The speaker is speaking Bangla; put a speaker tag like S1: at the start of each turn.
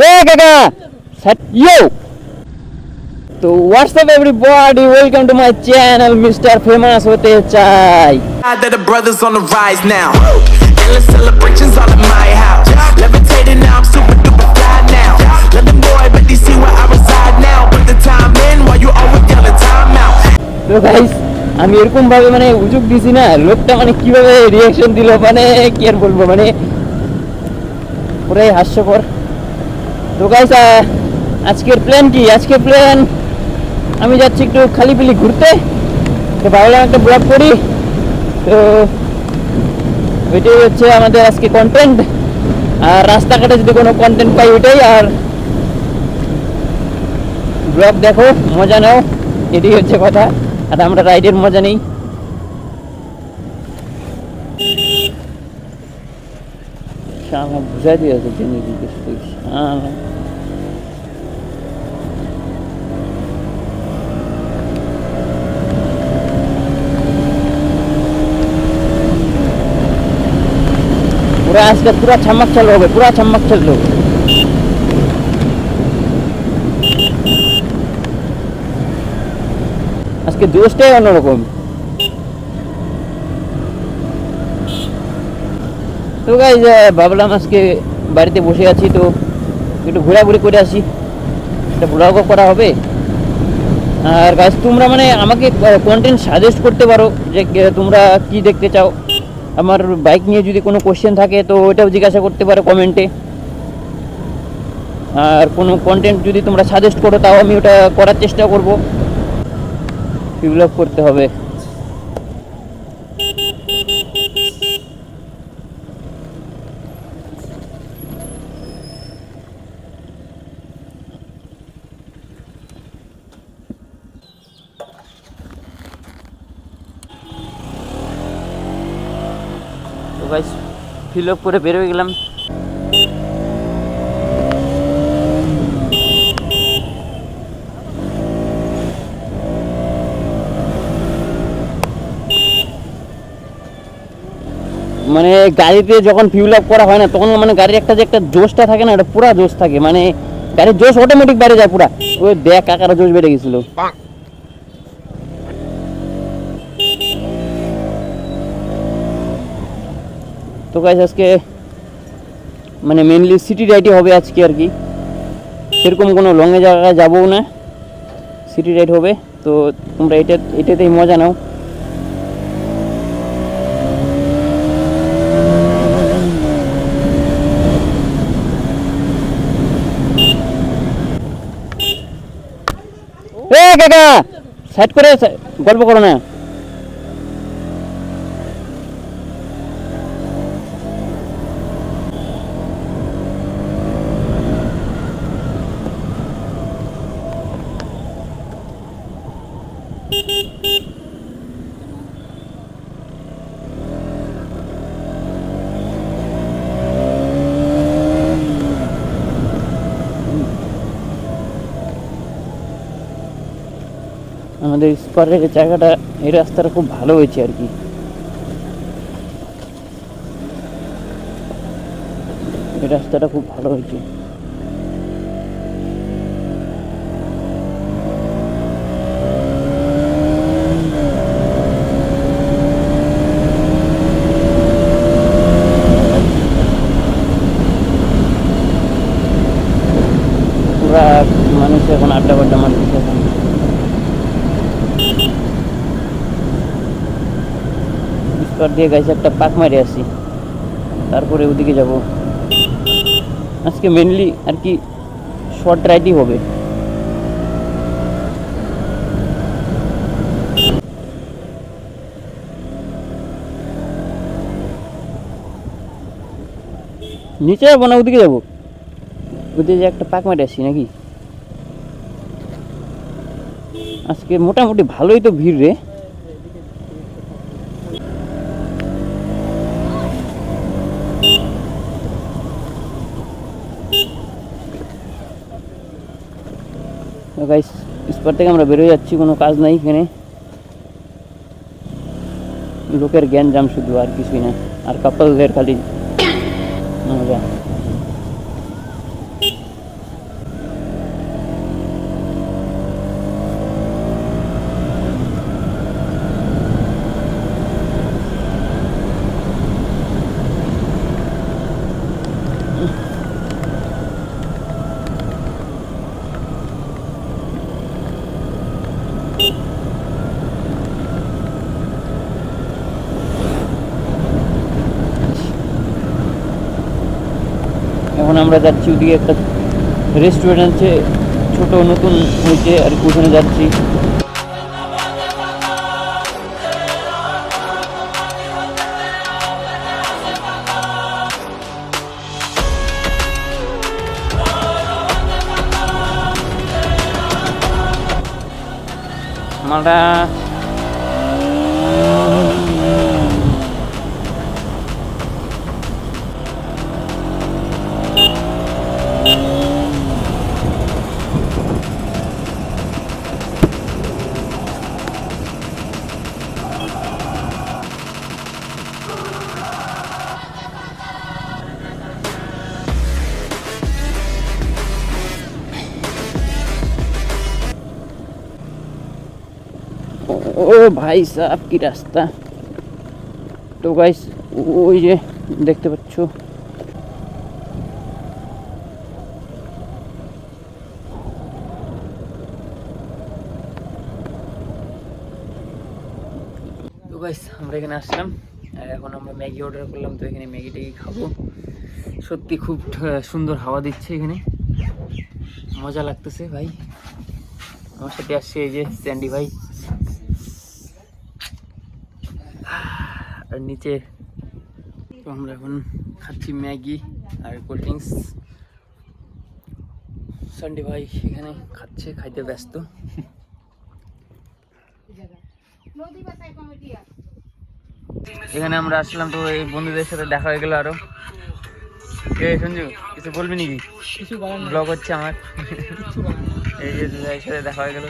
S1: এ কাকা ইউ তো what's up everybody welcome to my channel mister famous হতে চাই
S2: That the brothers on the rise now. Endless celebrations all in my house. Levitating now, I'm super duper fly now. Let them boy, but they see where I reside now. Put the time in while you always yelling time out.
S1: তো গাইস আমি এরকম ভাবে মানে উজুক দিছি না লোকটা মানে কীভাবে রিয়াকশন দিল মানে কি আর বলব মানে পুরাই হাস্যকর তো গাইস আজকের প্ল্যান কি? আজকের প্ল্যান আমি যাচ্ছি একটু খালি পিলি ঘুরতে। তো ভাবলাম একটা ব্লগ করি। তো ওইটাই হচ্ছে আমাদের আজকে কন্টেন্ট আর রাস্তাঘাটে যদি কোনো কন্টেন্ট পাই ওইটাই। আর ব্লগ দেখো, মজা নাও। এটাই হচ্ছে কথা। আর আমরা রাইডের মজা নেই। শালা বুঝাই দিয়েছে তিনি জিজ্ঞেস করিস শালা। পুরা আজকে পুরা ছাম্মাক চালু হবে পুরা ছাম্মাক চালু হবে আজকে জোশটাই অন্যরকম তো গাই ভাবলাম আজকে বাড়িতে বসে আছি, তো একটু ঘোরাঘুরি করে আসি। একটা ব্লগও করা হবে। আর গাছ তোমরা মানে আমাকে কন্টেন্ট সাজেস্ট করতে পারো যে তোমরা কি দেখতে চাও। আমার বাইক নিয়ে যদি কোনো কোশ্চেন থাকে, তো ওইটাও জিজ্ঞাসা করতে পারো কমেন্টে আর কোনো কন্টেন্ট যদি তোমরা সাজেস্ট করো, তাও আমি ওটা করার চেষ্টা করব। ডেভেলপ করতে হবে। গাইস ফিল আপ করে বেরোয় গেলাম। মানে গাড়িতে যখন ফিউল আপ করা হয় না, তখন মানে গাড়ির একটা যে একটা জোশটা থাকে না এটা পুরা জোশ থাকে। মানে গাড়ির জোশ অটোমেটিক বেড়ে যায় পুরা। ওই দেখ, কাকারা জোশ বেড়ে গেছিল। তো গাইস আজকে মানে মেনলি সিটি রাইডই হবে আজকে আর কি। সেরকম কোনো লংয়ে জায়গায় যাব না। সিটি রাইড হবে, তো তোমরা এটা, এটাতেই মজা নাও। এ কাকা সাইড করে গল্প করো না। আমাদের স্কোয়ারের জায়গাটা, এই রাস্তাটা খুব ভালো হয়েছে আর কি। এই রাস্তাটা খুব ভালো হয়েছে পুরা মানুষ এখন আড্ডা বাড্ডা মারতেছে এখন স্কট দিয়ে গাইছে, একটা পাক মারে আসি তারপরে ওদিকে যাব। আজকে মেনলি আর কি শর্ট রাইডই হবে। নিচে যাব না, ওদিকে যাব? ওদিকে যে একটা পাক মারে আসি নাকি? আজকে মোটামুটি ভালোই তো ভিড় রে। গাইস স্পার থেকে আমরা বেরোয় যাচ্ছি, কোনো কাজ নাই এখানে। লোকের জ্ঞান জাম শুধু, আর কিছুই না। আর কাপলদের খালি মজা এখন আমরা যাচ্ছি ওদিকে একটা রেস্টুরেন্ট আছে ছোট নতুন হয়েছে আর ওখানে যাচ্ছি। মালটা ও ভাই সাহেব, কি রাস্তা? তো গাইস ওই যে দেখতে পাচ্ছ। গাইস আমরা এখানে আসলাম। আর এখন আমরা ম্যাগি অর্ডার করলাম, তো এখানে ম্যাগি ট্যাগি খাব। সত্যি খুব সুন্দর হাওয়া দিচ্ছে এখানে। মজা লাগতেছে ভাই। আমার সাথে আসছে এই যে স্যান্ডি ভাই। আর নিচে তো আমরা এখন খাচ্ছি ম্যাগি আর কোল্ড ড্রিঙ্কস। স্যান্ডি ভাই এখানে খাচ্ছে খাইতে ব্যস্ত। এখানে আমরা আসলাম তো এই বন্ধুদের সাথে দেখা হয়ে গেল আরও। কে সঞ্জু কিছু বলবি নাকি?
S3: কিছু
S1: ব্লগ হচ্ছে আমার। এই যে দেখা হয়ে গেল।